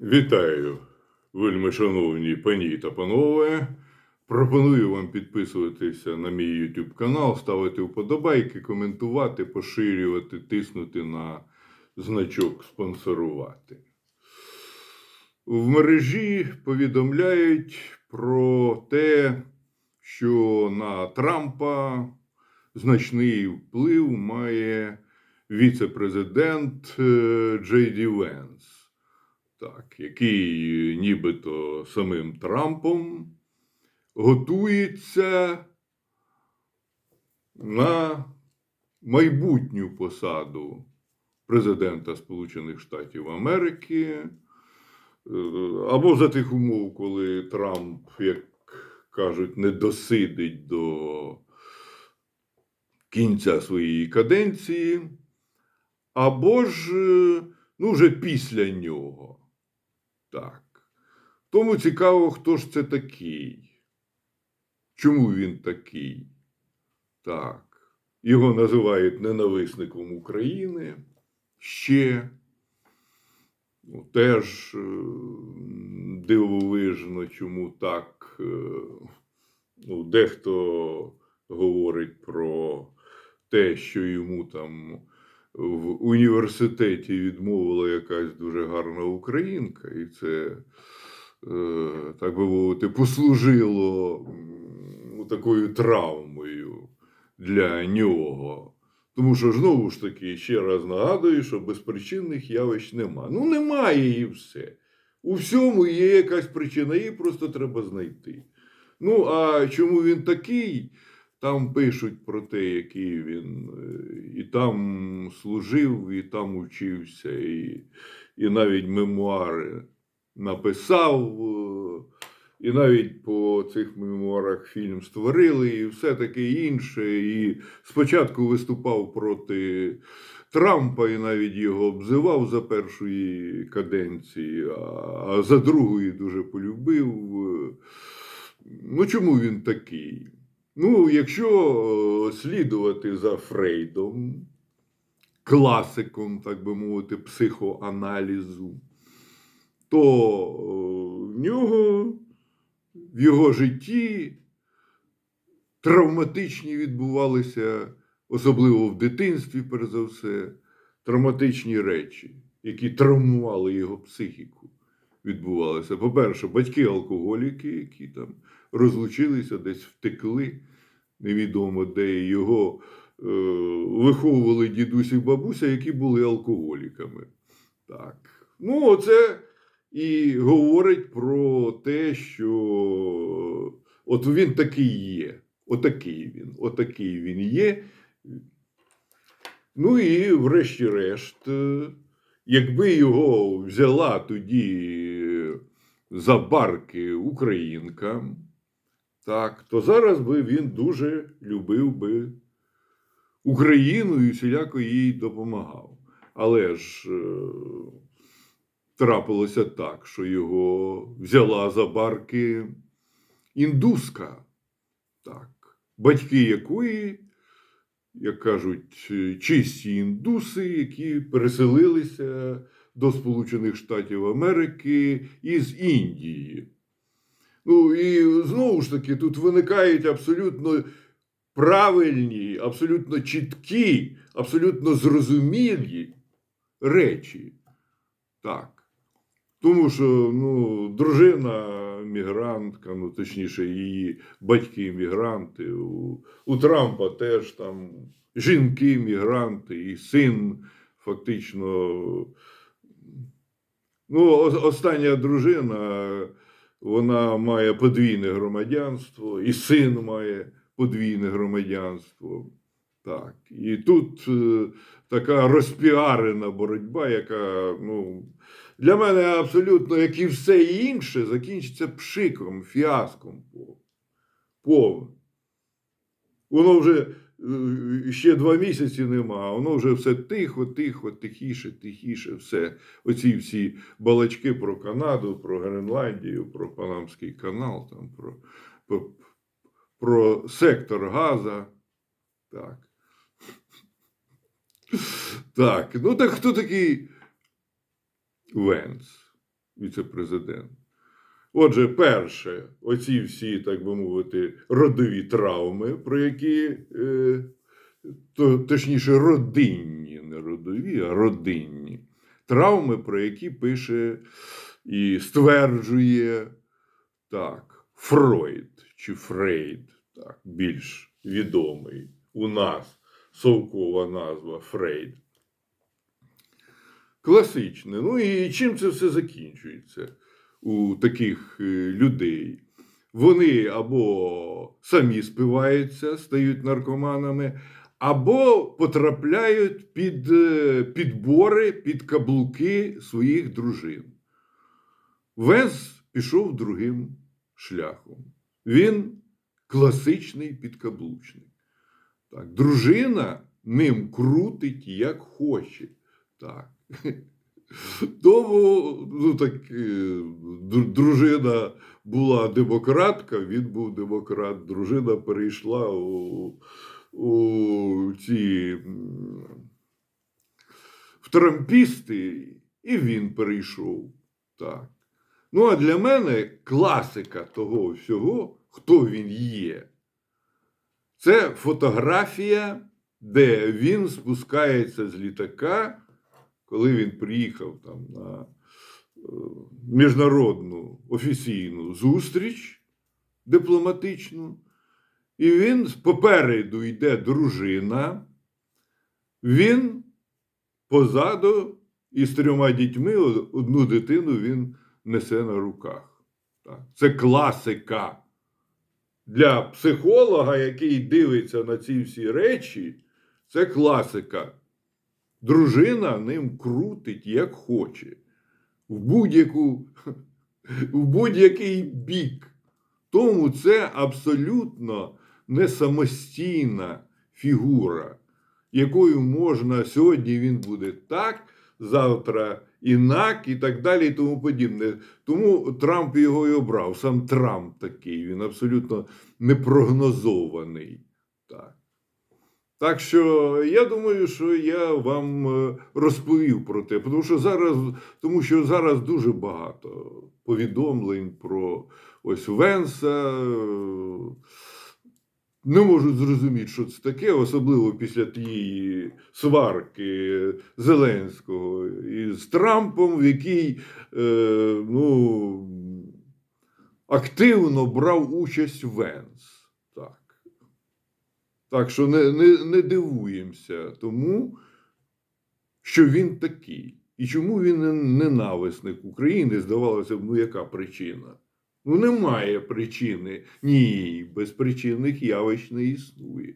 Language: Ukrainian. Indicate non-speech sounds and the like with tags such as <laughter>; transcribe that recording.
Вітаю, вельми шановні пані та панове. Пропоную вам підписуватися на мій YouTube канал, ставити вподобайки, коментувати, поширювати, тиснути на значок спонсорувати. В мережі повідомляють про те, що на Трампа значний вплив має віце-президент е, Джей Ді Венс так, який нібито самим Трампом готується на майбутню посаду президента Сполучених Штатів Америки, е, або за тих умов, коли Трамп, як кажуть, не досидить до кінця своєї каденції, або ж е, ну, вже після нього. Так. Тому цікаво, хто ж це такий. Чому він такий? Так. Його називають ненависником України ще. Ну, теж е, дивовижно, чому так. е, Ну, дехто говорить про те, що йому там в університеті відмовила якась дуже гарна українка, і це, е, так би мовити, послужило такою травмою для нього. Тому що знову ж таки, ще раз нагадую, що безпричинних явищ нема. Ну, немає і все. У всьому є якась причина, її просто треба знайти. Ну, а чому він такий? Там пишуть про те, який він е, і там служив, і там учився, і, і навіть мемуари написав, е, і навіть по цих мемуарах фільм створили, і все таке інше. І спочатку виступав проти Трампа і навіть його обзивав за першої каденції, а, а за другої дуже полюбив. Ну, чому він такий? Ну, якщо е, слідувати за Фрейдом, класиком, так би мовити, психоаналізу, то е, в нього в його житті травматичні відбувалися, особливо в дитинстві, перш за все, травматичні речі, які травмували його психіку. Відбувалося. По-перше, батьки алкоголіки, які там розлучилися, десь втекли, невідомо де його е, виховували дідусь і бабуся, які були алкоголіками. Так. Ну, оце і говорить про те, що от він такий є. Отакий він, отакий він є. Ну і врешті-решт, е, якби його взяла тоді за барки українка, так, то зараз би він дуже любив би Україну і всіляко їй допомагав. Але ж е, трапилося так, що його взяла за барки індуска, так, батьки якої, як кажуть, чисті індуси, які переселилися до Сполучених Штатів Америки із Індії. Ну і знову ж таки, тут виникають абсолютно правильні, абсолютно чіткі, абсолютно зрозумілі речі. Так. Тому що ну, дружина мігрантка, ну точніше, її батьки мігранти. У, у Трампа теж там жінки мігранти, і син фактично. Ну, остання дружина, вона має подвійне громадянство, і син має подвійне громадянство. Так. І тут е, така розпіарена боротьба, яка ну, для мене абсолютно, як і все інше, закінчиться пшиком, фіаском. пов- Повним. Воно вже е, ще два місяці нема, воно вже все тихо, тихо, тихіше, тихіше, все. Оці всі балачки про Канаду, про Гренландію, про Панамський канал, там, про, про, про сектор Газа. Так. <laughs> Так, ну так хто такий Венс? віце-президент. Отже, перше, оці всі, так би мовити, родові травми, про які, е, то, точніше, родинні, не родові, а родинні травми, про які пише і стверджує так, Фройд чи Фрейд, так, більш відомий у нас совкова назва Фрейд. Класичне. Ну і чим це все закінчується у таких е, людей? Вони або самі спиваються, стають наркоманами, або потрапляють під е, підбори, під каблуки своїх дружин. Венс пішов другим шляхом. Він класичний підкаблучник. Так, дружина ним крутить як хоче. Так. <laughs> Тому ну, так, е, дружина була демократка, він був демократ. Дружина перейшла у, у ці в трампісти, і він перейшов. Так. Ну, а для мене класика того всього, хто він є, це фотографія, де він спускається з літака, коли він приїхав там на е, міжнародну офіційну зустріч дипломатичну, і він попереду йде дружина, він позаду із трьома дітьми одну дитину він несе на руках. Це класика. Для психолога, який дивиться на ці всі речі, це класика. Дружина ним крутить як хоче. В будь-яку, в будь-який бік. Тому це абсолютно не самостійна фігура, якою можна сьогодні він буде так, завтра інак і так далі, і тому подібне. Тому Трамп його і обрав. Сам Трамп такий, він абсолютно непрогнозований. Так. Так що я думаю, що я вам е, розповів про те, тому що зараз, тому що зараз дуже багато повідомлень про ось Венса. Не можу зрозуміти, що це таке, особливо після тієї сварки Зеленського із Трампом, в якій е, ну, активно брав участь Венс. Так. Що не, не, не дивуємося тому, що він такий. І чому він ненависник України, здавалося б, ну яка причина? Ну, немає причини. Ні, безпричинних явищ не існує.